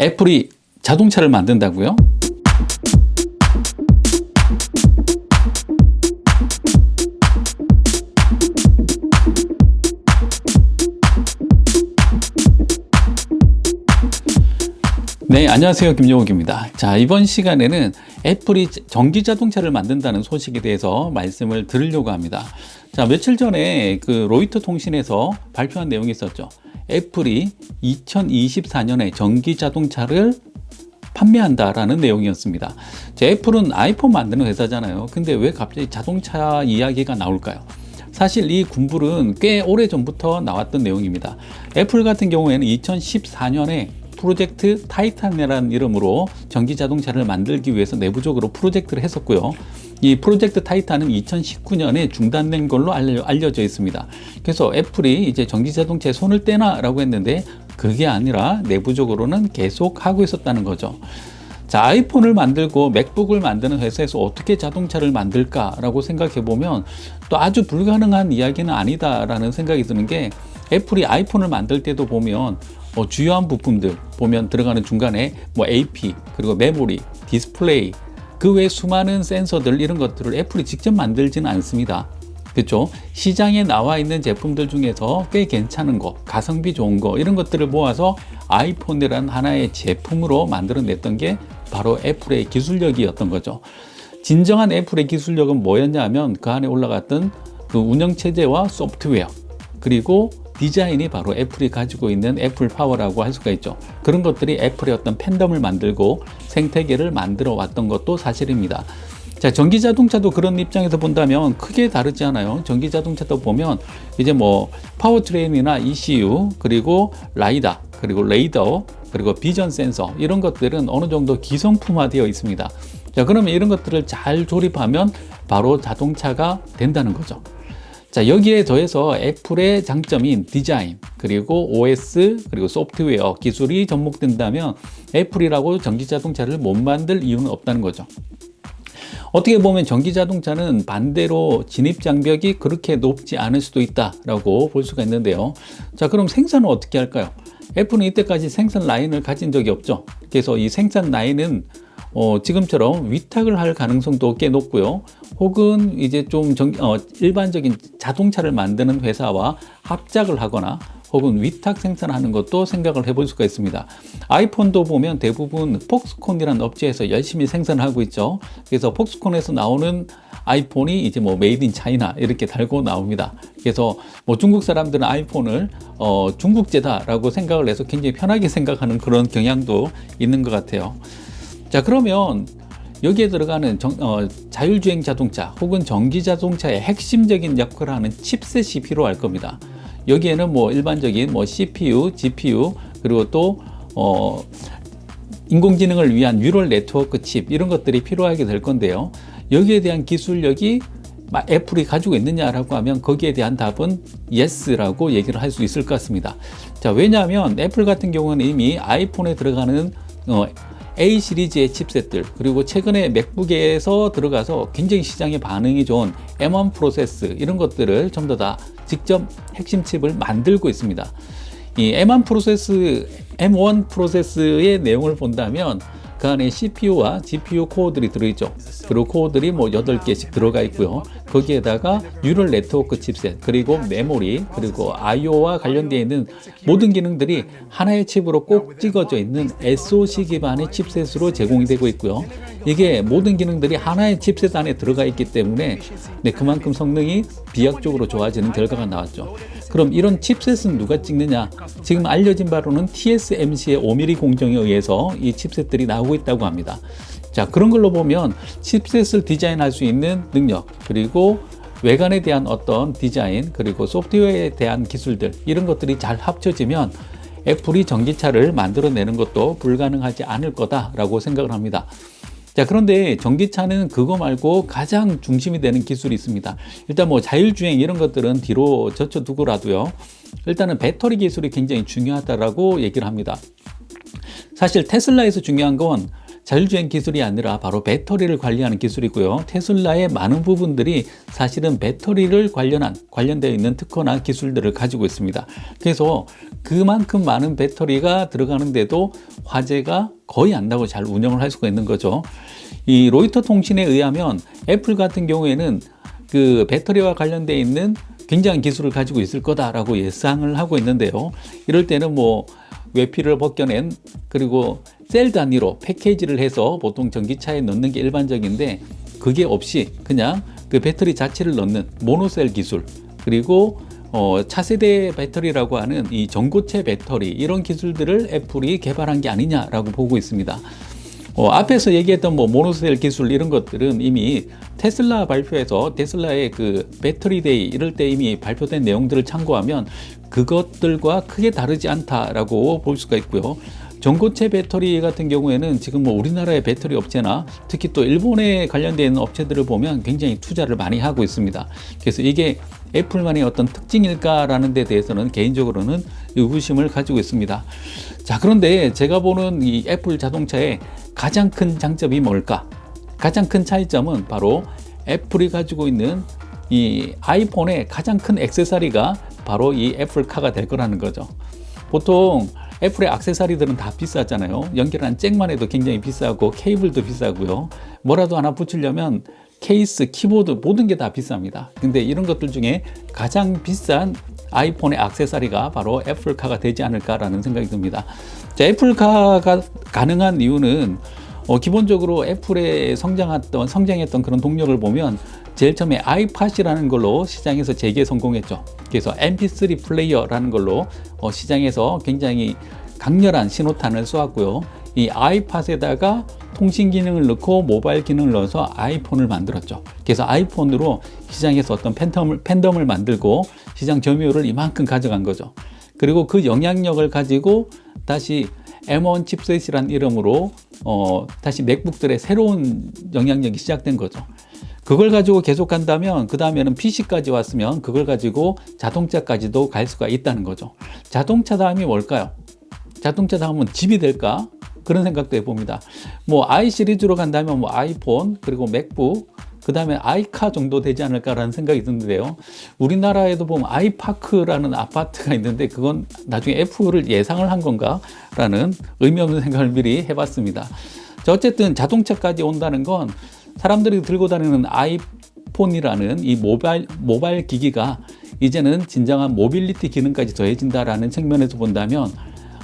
애플이 자동차를 만든다고요? 네, 안녕하세요. 김용욱입니다. 자, 이번 시간에는 애플이 전기 자동차를 만든다는 소식에 대해서 말씀을 드리려고 합니다. 자, 며칠 전에 그 로이터 통신에서 발표한 내용이 있었죠. 애플이 2024년에 전기 자동차를 판매한다라는 내용이었습니다. 자, 애플은 아이폰 만드는 회사잖아요. 근데 왜 갑자기 자동차 이야기가 나올까요? 사실 이 군불은 꽤 오래 전부터 나왔던 내용입니다. 애플 같은 경우에는 2014년에 프로젝트 타이탄이라는 이름으로 전기 자동차를 만들기 위해서 내부적으로 프로젝트를 했었고요. 이 프로젝트 타이탄은 2019년에 중단된 걸로 알려, 져 있습니다. 그래서 애플이 이제 전기 자동차에 손을 떼나라고 했는데 그게 아니라 내부적으로는 계속 하고 있었다는 거죠. 자, 아이폰을 만들고 맥북을 만드는 회사에서 어떻게 자동차를 만들까라고 생각해 보면 또 아주 불가능한 이야기는 아니다라는 생각이 드는 게 애플이 아이폰을 만들 때도 보면 뭐 주요한 부품들 보면 들어가는 중간에 뭐 AP 그리고 메모리, 디스플레이 그 외 수많은 센서들 이런 것들을 애플이 직접 만들지는 않습니다. 그렇죠? 시장에 나와 있는 제품들 중에서 꽤 괜찮은 거, 가성비 좋은 거 이런 것들을 모아서 아이폰이라는 하나의 제품으로 만들어냈던 게 바로 애플의 기술력이었던 거죠. 진정한 애플의 기술력은 뭐였냐면 그 안에 올라갔던 그 운영 체제와 소프트웨어 그리고 디자인이 바로 애플이 가지고 있는 애플 파워라고 할 수가 있죠. 그런 것들이 애플의 어떤 팬덤을 만들고 생태계를 만들어 왔던 것도 사실입니다. 자, 전기 자동차도 그런 입장에서 본다면 크게 다르지 않아요. 전기 자동차도 보면 이제 뭐 파워트레인이나 ECU 그리고 라이다 그리고 레이더 그리고 비전 센서 이런 것들은 어느 정도 기성품화되어 있습니다. 자, 그러면 이런 것들을 잘 조립하면 바로 자동차가 된다는 거죠. 자, 여기에 더해서 애플의 장점인 디자인, 그리고 OS, 그리고 소프트웨어 기술이 접목된다면 애플이라고 전기 자동차를 못 만들 이유는 없다는 거죠. 어떻게 보면 전기 자동차는 반대로 진입 장벽이 그렇게 높지 않을 수도 있다라고 볼 수가 있는데요. 자, 그럼 생산은 어떻게 할까요? 애플은 이때까지 생산 라인을 가진 적이 없죠. 그래서 이 생산 라인은 어, 지금처럼 위탁을 할 가능성도 꽤 높고요. 혹은 이제 좀 정, 어, 일반적인 자동차를 만드는 회사와 합작을 하거나 혹은 위탁 생산하는 것도 생각을 해볼 수가 있습니다. 아이폰도 보면 대부분 폭스콘이라는 업체에서 열심히 생산하고 있죠. 그래서 폭스콘에서 나오는 아이폰이 이제 뭐 메이드 인 차이나 이렇게 달고 나옵니다. 그래서 뭐 중국 사람들은 아이폰을 어, 중국제다라고 생각을 해서 굉장히 편하게 생각하는 그런 경향도 있는 것 같아요. 자 그러면 여기에 들어가는 정, 어, 자율주행 자동차 혹은 전기 자동차의 핵심적인 역할을 하는 칩셋이 필요할 겁니다. 여기에는 뭐 일반적인 뭐 CPU, GPU 그리고 또 어, 인공지능을 위한 뉴럴 네트워크 칩 이런 것들이 필요하게 될 건데요. 여기에 대한 기술력이 애플이 가지고 있느냐라고 하면 거기에 대한 답은 yes라고 얘기를 할 수 있을 것 같습니다. 자, 왜냐하면 애플 같은 경우는 이미 아이폰에 들어가는 어, A 시리즈의 칩셋들 그리고 최근에 맥북에서 들어가서 굉장히 시장에 반응이 좋은 M1 프로세스 이런 것들을 전부 다 직접 핵심 칩을 만들고 있습니다. 이 M1 프로세스, M1 프로세스의 내용을 본다면 그 안에 CPU와 GPU 코어들이 들어있죠. 그리고 코어들이 뭐 8개씩 들어가 있고요. 거기에다가 뉴럴 네트워크 칩셋, 그리고 메모리, 그리고 IO와 관련되어 있는 모든 기능들이 하나의 칩으로 꼭 찍어져 있는 SoC 기반의 칩셋으로 제공이 되고 있고요. 이게 모든 기능들이 하나의 칩셋 안에 들어가 있기 때문에 네, 그만큼 성능이 비약적으로 좋아지는 결과가 나왔죠. 그럼 이런 칩셋은 누가 찍느냐? 지금 알려진 바로는 TSMC의 5mm 공정에 의해서 이 칩셋들이 나오고 있다고 합니다. 자, 그런 걸로 보면 칩셋을 디자인할 수 있는 능력, 그리고 외관에 대한 어떤 디자인, 그리고 소프트웨어에 대한 기술들, 이런 것들이 잘 합쳐지면 애플이 전기차를 만들어내는 것도 불가능하지 않을 거다라고 생각을 합니다. 자, 그런데 전기차는 그거 말고 가장 중심이 되는 기술이 있습니다. 일단 뭐 자율주행 이런 것들은 뒤로 젖혀두고라도요. 일단은 배터리 기술이 굉장히 중요하다라고 얘기를 합니다. 사실 테슬라에서 중요한 건 자율주행 기술이 아니라 바로 배터리를 관리하는 기술이고요. 테슬라의 많은 부분들이 사실은 배터리를 관련한 관련되어 있는 특허나 기술들을 가지고 있습니다. 그래서 그만큼 많은 배터리가 들어가는데도 화재가 거의 안 나고 잘 운영을 할 수가 있는 거죠. 이 로이터 통신에 의하면 애플 같은 경우에는 그 배터리와 관련되어 있는 굉장한 기술을 가지고 있을 거다라고 예상을 하고 있는데요. 이럴 때는 뭐 외피를 벗겨낸 그리고 셀 단위로 패키지를 해서 보통 전기차에 넣는 게 일반적인데 그게 없이 그냥 그 배터리 자체를 넣는 모노셀 기술 그리고 어, 차세대 배터리라고 하는 이 전고체 배터리 이런 기술들을 애플이 개발한 게 아니냐라고 보고 있습니다. 어, 앞에서 얘기했던 뭐 모노셀 기술 이런 것들은 이미 테슬라 발표에서 테슬라의 그 배터리 데이 이럴 때 이미 발표된 내용들을 참고하면 그것들과 크게 다르지 않다라고 볼 수가 있고요. 전고체 배터리 같은 경우에는 지금 뭐 우리나라의 배터리 업체나 특히 또 일본에 관련된 업체들을 보면 굉장히 투자를 많이 하고 있습니다. 그래서 이게 애플만의 어떤 특징일까라는 데 대해서는 개인적으로는 의구심을 가지고 있습니다. 자, 그런데 제가 보는 이 애플 자동차의 가장 큰 장점이 뭘까? 가장 큰 차이점은 바로 애플이 가지고 있는 이 아이폰의 가장 큰 액세서리가 바로 이 애플카가 될 거라는 거죠. 보통 애플의 액세서리들은 다 비싸잖아요. 연결한 잭만 해도 굉장히 비싸고 케이블도 비싸고요. 뭐라도 하나 붙이려면 케이스, 키보드 모든 게 다 비쌉니다. 근데 이런 것들 중에 가장 비싼 아이폰의 액세서리가 바로 애플카가 되지 않을까라는 생각이 듭니다. 자, 애플카가 가능한 이유는 어, 기본적으로 애플의 성장했던 성장했던 그런 동력을 보면 제일 처음에 아이팟이라는 걸로 시장에서 재기에 성공했죠. 그래서 MP3 플레이어라는 걸로 어, 시장에서 굉장히 강렬한 신호탄을 쏘았고요. 이 아이팟에다가 통신 기능을 넣고 모바일 기능을 넣어서 아이폰을 만들었죠. 그래서 아이폰으로 시장에서 어떤 팬덤을, 팬덤을 만들고 시장 점유율을 이만큼 가져간 거죠. 그리고 그 영향력을 가지고 다시 M1 칩셋이란 이름으로 어, 다시 맥북들의 새로운 영향력이 시작된 거죠. 그걸 가지고 계속 간다면 그 다음에는 PC까지 왔으면 그걸 가지고 자동차까지도 갈 수가 있다는 거죠. 자동차 다음이 뭘까요? 자동차 다음은 집이 될까? 그런 생각도 해봅니다. 뭐 i 시리즈로 간다면 뭐 아이폰 그리고 맥북 그 다음에 아이카 정도 되지 않을까라는 생각이 드는데요. 우리나라에도 보면 아이파크라는 아파트가 있는데 그건 나중에 애플을 예상을 한 건가라는 의미 없는 생각을 미리 해봤습니다. 자, 어쨌든 자동차까지 온다는 건 사람들이 들고 다니는 아이폰이라는 이 모바일, 모바일 기기가 이제는 진정한 모빌리티 기능까지 더해진다라는 측면에서 본다면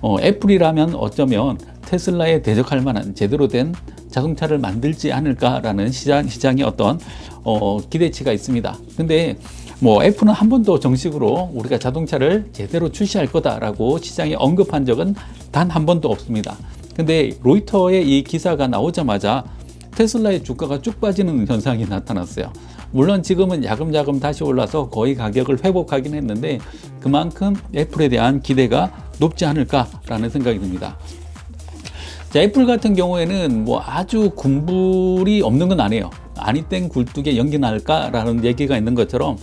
어, 애플이라면 어쩌면 테슬라에 대적할 만한 제대로 된 자동차를 만들지 않을까라는 시장, 시장의 어떤 어, 기대치가 있습니다. 근데 뭐 애플은 한 번도 정식으로 우리가 자동차를 제대로 출시할 거다라고 시장에 언급한 적은 단 한 번도 없습니다. 근데 로이터의 이 기사가 나오자마자 테슬라의 주가가 쭉 빠지는 현상이 나타났어요. 물론 지금은 야금야금 다시 올라서 거의 가격을 회복하긴 했는데 그만큼 애플에 대한 기대가 높지 않을까라는 생각이 듭니다. 자, 애플 같은 경우에는 뭐 아주 군불이 없는 건 아니에요. 아니땡 굴뚝에 연기 날까라는 얘기가 있는 것처럼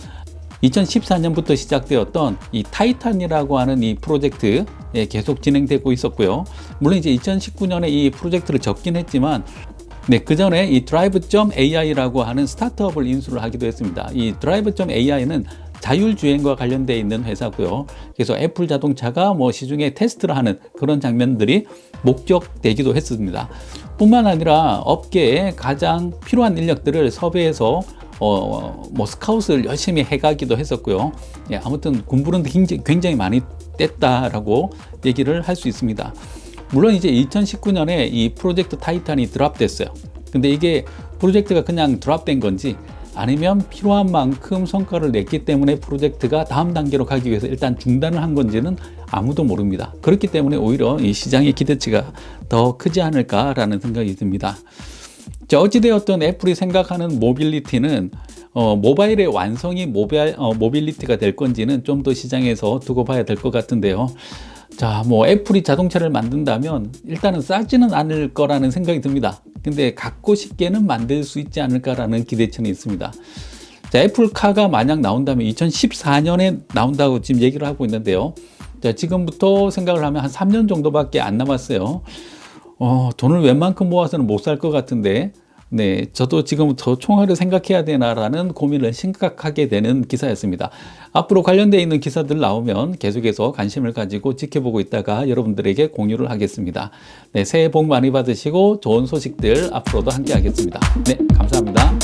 2014년부터 시작되었던 이 타이탄이라고 하는 이 프로젝트 에 계속 진행되고 있었고요. 물론 이제 2019년에 이 프로젝트를 접긴 했지만 네, 그 전에 이 드라이브.ai라고 하는 스타트업을 인수를 하기도 했습니다. 이 드라이브.ai는 자율주행과 관련되어 있는 회사고요. 그래서 애플 자동차가 뭐 시중에 테스트를 하는 그런 장면들이 목적되기도 했습니다. 뿐만 아니라 업계에 가장 필요한 인력들을 섭외해서 어, 뭐 스카웃을 열심히 해가기도 했었고요. 예, 아무튼 군부는 굉장히, 굉장히 많이 뗐다라고 얘기를 할 수 있습니다. 물론 이제 2019년에 이 프로젝트 타이탄이 드랍됐어요. 근데 이게 프로젝트가 그냥 드랍된 건지 아니면 필요한 만큼 성과를 냈기 때문에 프로젝트가 다음 단계로 가기 위해서 일단 중단을 한 건지는 아무도 모릅니다. 그렇기 때문에 오히려 이 시장의 기대치가 더 크지 않을까라는 생각이 듭니다. 자, 어찌되었던 애플이 생각하는 모빌리티는 어, 모바일의 완성이 모바일, 어, 모빌리티가 될 건지는 좀 더 시장에서 두고 봐야 될 것 같은데요. 자, 뭐 애플이 자동차를 만든다면 일단은 싸지는 않을 거라는 생각이 듭니다. 근데 갖고 싶게는 만들 수 있지 않을까라는 기대치는 있습니다. 자, 애플카가 만약 나온다면 2014년에 나온다고 지금 얘기를 하고 있는데요. 자, 지금부터 생각을 하면 한 3년 정도밖에 안 남았어요. 어, 돈을 웬만큼 모아서는 못 살 것 같은데, 네, 저도 지금 더 총알을 생각해야 되나라는 고민을 심각하게 되는 기사였습니다. 앞으로 관련되어 있는 기사들 나오면 계속해서 관심을 가지고 지켜보고 있다가 여러분들에게 공유를 하겠습니다. 네, 새해 복 많이 받으시고 좋은 소식들 앞으로도 함께 하겠습니다. 네, 감사합니다.